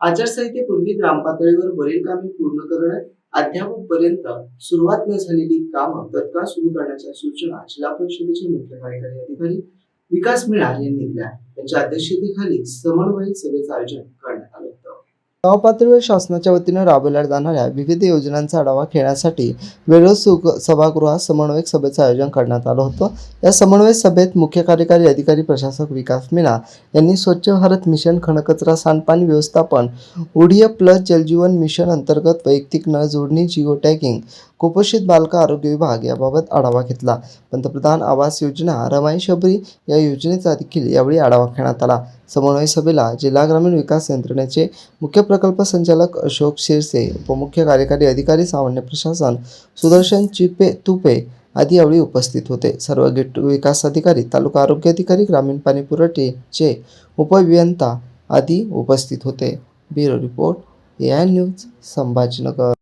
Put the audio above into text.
आचारसंहितेपूर्वी ग्रामपातळीवर वरील कामे पूर्ण करणं अद्यापपर्यंत सुरुवात न झालेली कामं तत्काळ सुरू करण्याच्या सूचना जिल्हा परिषदेचे मुख्य कार्यकारी अधिकारी विकास मीणा यांनी दिल्या. त्यांच्या अध्यक्षतेखाली समन्वयक सभेचं आयोजन करण्यात गावपातळीवर शासनाच्या वतीनं राबवल्या जाणाऱ्या विविध योजनांचा आढावा घेण्यासाठी वेळो सुख सभागृहात समन्वयक सभेचं आयोजन करण्यात आलं होतं. या समन्वय सभेत मुख्य कार्यकारी अधिकारी प्रशासक विकास मीना यांनी स्वच्छ भारत मिशन खणकचरा सांडपाणी व्यवस्थापन उडिया प्लस जलजीवन मिशन अंतर्गत वैयक्तिक नळ जोडणी जिओ टॅगिंग कुपोषित बालक आरोग्य विभाग याबाबत आढावा घेतला. पंतप्रधान आवास योजना रमाई शबरी या योजनेचा देखील यावेळी आढावा घेण्यात आला. समन्वय सभेला जिल्हा ग्रामीण विकास यंत्रणेचे मुख्य प्रकल्प संचालक अशोक शिरसे उपमुख्य कार्यकारी अधिकारी सामान्य प्रशासन सुदर्शन चिपे तुपे आदी यावेळी उपस्थित होते. सर्व गेट विकास अधिकारी तालुका आरोग्य अधिकारी ग्रामीण पाणी पुरवठेचे उपअभियंता आदी उपस्थित होते. Bureau report A I news Sambhajinagar.